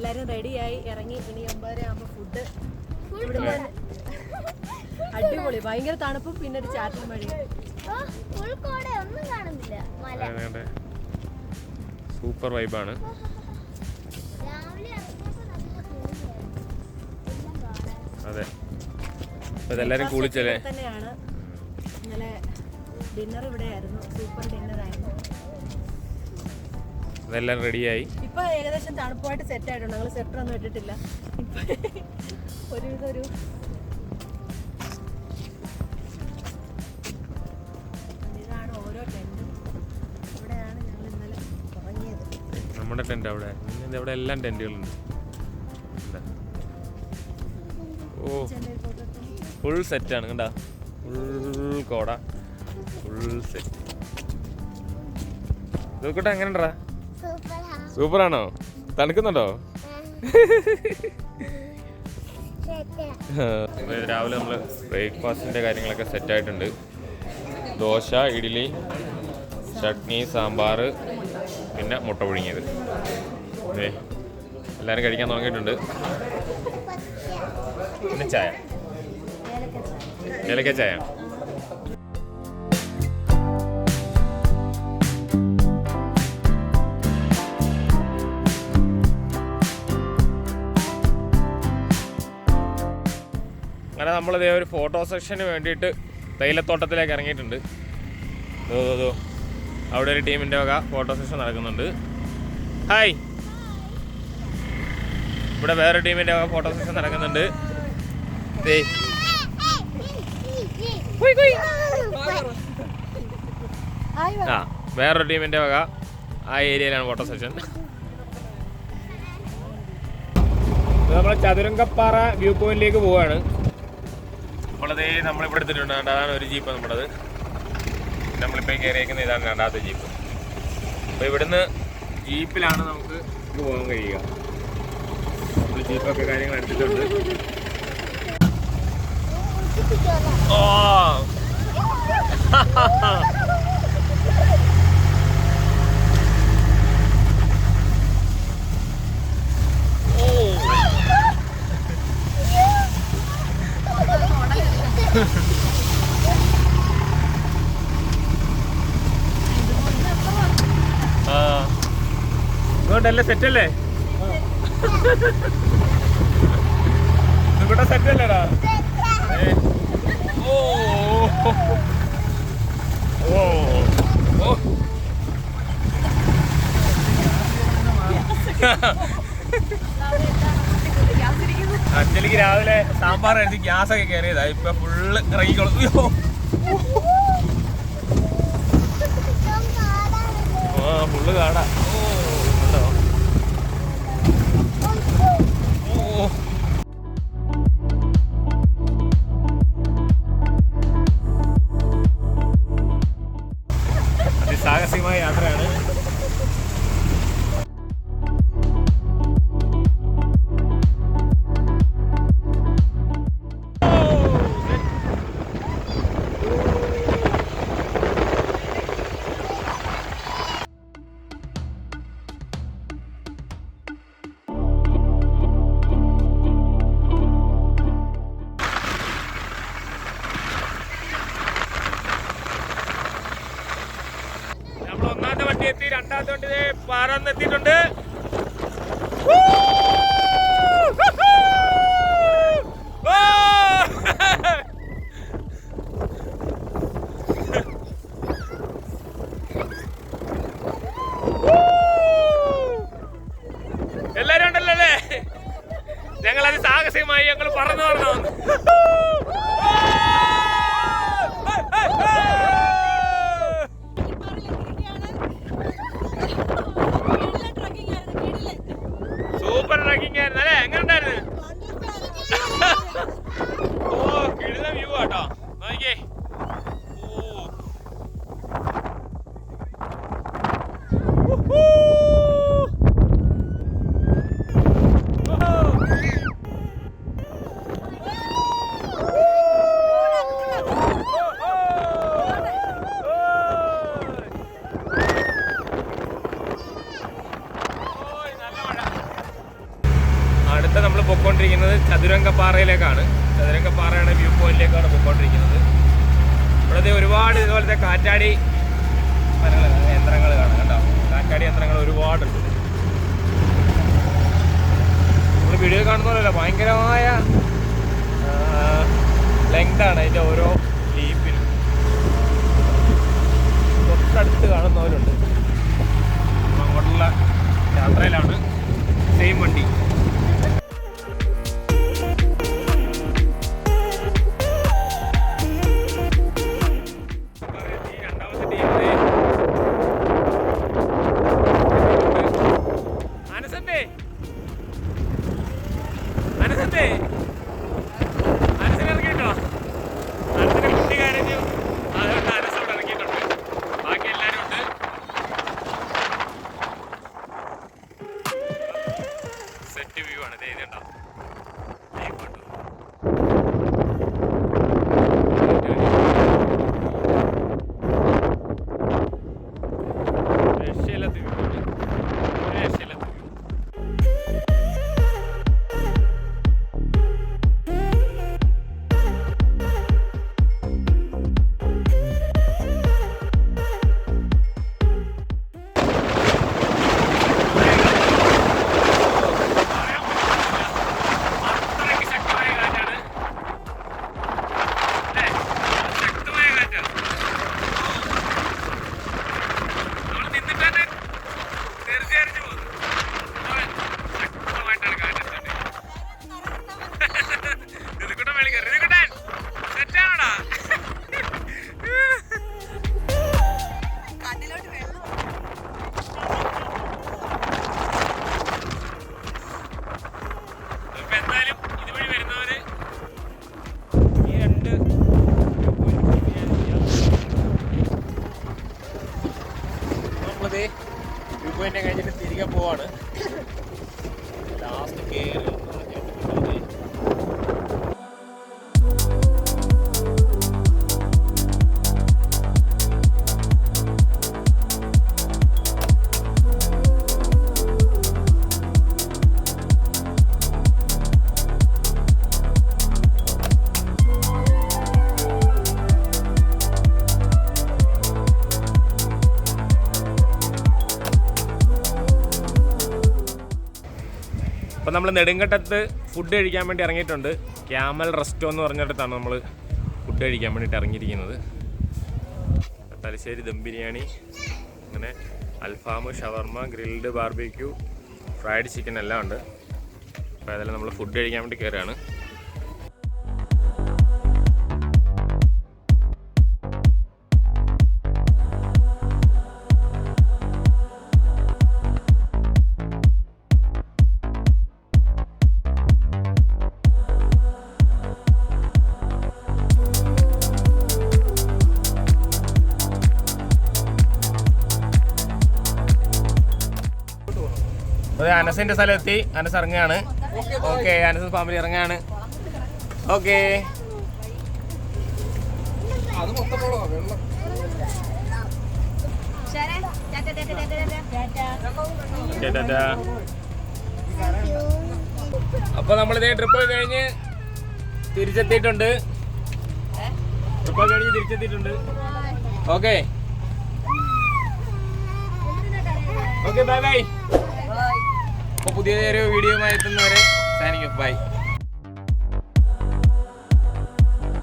എല്ലാവരും റെഡിയായി ഇറങ്ങി. ഇനി ഒമ്പതര ആകുമ്പോൾ ഫുഡ് അടിപൊളി. ഭയങ്കര തണുപ്പും പിന്നെ ഒരു ചാറ്റൽ മഴയും. ഒന്നും കാണുന്നില്ല. മല. സൂപ്പർ വൈബാണ്. അതെ. എല്ലാരും കുളിച്ചല്ലേ? തന്നെയാണ് ഇന്നലെ ഡിന്നർ ഇവിടെ ആയിരുന്നു സൂപ്പർ ഡിന്നർ ആയിരുന്നു അതെല്ലാം റെഡിയായി. ഇപ്പൊ ഏകദേശം തണുപ്പായിട്ട് സെറ്റ് ആയിട്ടുണ്ട്. ഞങ്ങൾ സെറ്റർ ഒന്നും ഇട്ടിട്ടില്ല. ഒരുവിധം ഒരു നമ്മുടെ ടെന്റ് അവിടെ. ഇന്ന് അവിടെ എല്ലാം ടെന്റുകളുണ്ട് ഓ ഫുൾ സെറ്റ് സെറ്റാണ് കണ്ടാ? ഫുൾ കോട. ഫുൾ സെറ്റ് നോക്കട്ടെ എങ്ങനെണ്ടാ സൂപ്പറാ. സൂപ്പറാണോ? തണുക്കുന്നുണ്ടോ? രാവിലെ നമ്മൾ ബ്രേക്ക്ഫാസ്റ്റിന്റെ കാര്യങ്ങളൊക്കെ സെറ്റ് ആയിട്ടുണ്ട് ദോശ ഇഡ്ഡലി ചട്നി സാമ്പാർ പിന്നെ മുട്ട പുഴുങ്ങിയത്. അതെ എല്ലാവരും കഴിക്കാൻ തുടങ്ങിയിട്ടുണ്ട്. പിന്നെ ചായ. ഏലക്ക ചായ നമ്മളിതേ ഒരു ഫോട്ടോ സെക്ഷന് വേണ്ടിയിട്ട് തേയിലത്തോട്ടത്തിലേക്ക് ഇറങ്ങിയിട്ടുണ്ട്. ദോ. അവിടെ ഒരു ടീമിന്റെ വക ഫോട്ടോ സെഷൻ നടക്കുന്നുണ്ട്. ഹായ് ഇവിടെ വേറെ ടീമിന്റെ വക ഫോട്ടോ സെഷൻ നടക്കുന്നുണ്ട്. ആ വേറൊരു ടീമിന്റെ വക ആ ഏരിയയിലാണ് ഫോട്ടോ സെഷൻ നമ്മൾ ചതുരംഗപ്പാറ വ്യൂ പോയിന്റിലേക്ക് പോവാണ്. നമ്മളതേ നമ്മളിവിടെ എടുത്തിട്ടുണ്ട്. അതാണ് ഒരു ജീപ്പ് നമ്മളത്. നമ്മളിപ്പോൾ കയറിയേക്കുന്ന ഇതാണ് രണ്ടാമത്തെ ജീപ്പ്. അപ്പോൾ ഇവിടുന്ന് ജീപ്പിലാണ് നമുക്ക് പോകാൻ കഴിയുക. ജീപ്പൊക്കെ കാര്യങ്ങൾ എടുത്തിട്ടുണ്ട്. ഓ ആ ഇതുകൊണ്ടല്ലേ സെറ്റല്ലേ? ഇവിടെ സെറ്റല്ലേടാ. ഓ. ഓ. ഓ. അഞ്ജലിക്ക് രാവിലെ സാമ്പാർ എഴുതി ഗ്യാസ് ഒക്കെ കയറിയതാ ഇപ്പൊ ഫുള്ള് ഇറങ്ങിക്കോളും. ആ ഫുള്ള് കാണാ രണ്ടാമത്തെ വണ്ടി ദേ പാറന്ന് എത്തിയിട്ടുണ്ട് എല്ലാരും ഉണ്ടല്ലോ അല്ലേ? ഞങ്ങൾ അത് സാഹസികമായി ഞങ്ങൾ പറഞ്ഞു സൂപ്പർ ട്രക്കിംഗ് ആയിരുന്നു അല്ലേ എങ്ങനെ ഉണ്ടായിരുന്നു ഓ കിടുന്ന വ്യൂ ആട്ടോ നോക്കിയേ ഓ ഉഹൂ. ഓഹോ. പോയിക്കൊണ്ടിരിക്കുന്നത് ചതുരംഗപ്പാറയിലേക്കാണ്. ചതുരംഗപ്പാറയുടെ വ്യൂ പോയിന്റിലേക്കാണ് പോയിക്കൊണ്ടിരിക്കുന്നത്. ഇവിടുത്തെ ഒരുപാട് ഇതുപോലത്തെ കാറ്റാടി മരങ്ങൾ യന്ത്രങ്ങൾ കാണാം കേട്ടോ. കാറ്റാടി യന്ത്രങ്ങൾ ഒരുപാടുണ്ട്. നമ്മൾ വീഡിയോ കാണുന്നതല്ല ഭയങ്കരമായ ലെങ്താണ് അതിന്റെ ഓരോ ലീപ്പിലും തൊട്ടടുത്ത് കാണുന്നവരുണ്ട്. അങ്ങോട്ടുള്ള യാത്രയിലാണ്. സെയിം വണ്ടി. അപ്പം നമ്മൾ നെടുങ്കണ്ടത്ത് ഫുഡ് കഴിക്കാൻ വേണ്ടി ഇറങ്ങിയിട്ടുണ്ട്. ക്യാമൽ റെസ്റ്റോ എന്ന് പറഞ്ഞിടത്താണ് നമ്മൾ ഫുഡ് കഴിക്കാൻ വേണ്ടിയിട്ട് ഇറങ്ങിയിരിക്കുന്നത്. തലശ്ശേരി ദം ബിരിയാണി അങ്ങനെ അൽഫാം shawarma grilled barbecue fried chicken എല്ലാം ഉണ്ട്. അപ്പോൾ അതെല്ലാം നമ്മൾ ഫുഡ് കഴിക്കാൻ വേണ്ടി കയറുകയാണ് അനസിന്റെ സ്ഥലത്തി അനസ് ഇറങ്ങുകയാണ്. ഓക്കെ അനസ് ഫാമിലി ഇറങ്ങുകയാണ്. ഓക്കെ. അപ്പൊ നമ്മളിതേ ട്രിപ്പ് കഴിഞ്ഞ് തിരിച്ചെത്തിയിട്ടുണ്ട്. ട്രിപ്പ് കഴിഞ്ഞ് തിരിച്ചെത്തിയിട്ടുണ്ട്. ഓക്കെ ഓക്കെ ബൈ ബൈ അപ്പൊ പുതിയ ഒരു വീഡിയോ എത്തുന്നവരെ സാനിങ് ബൈ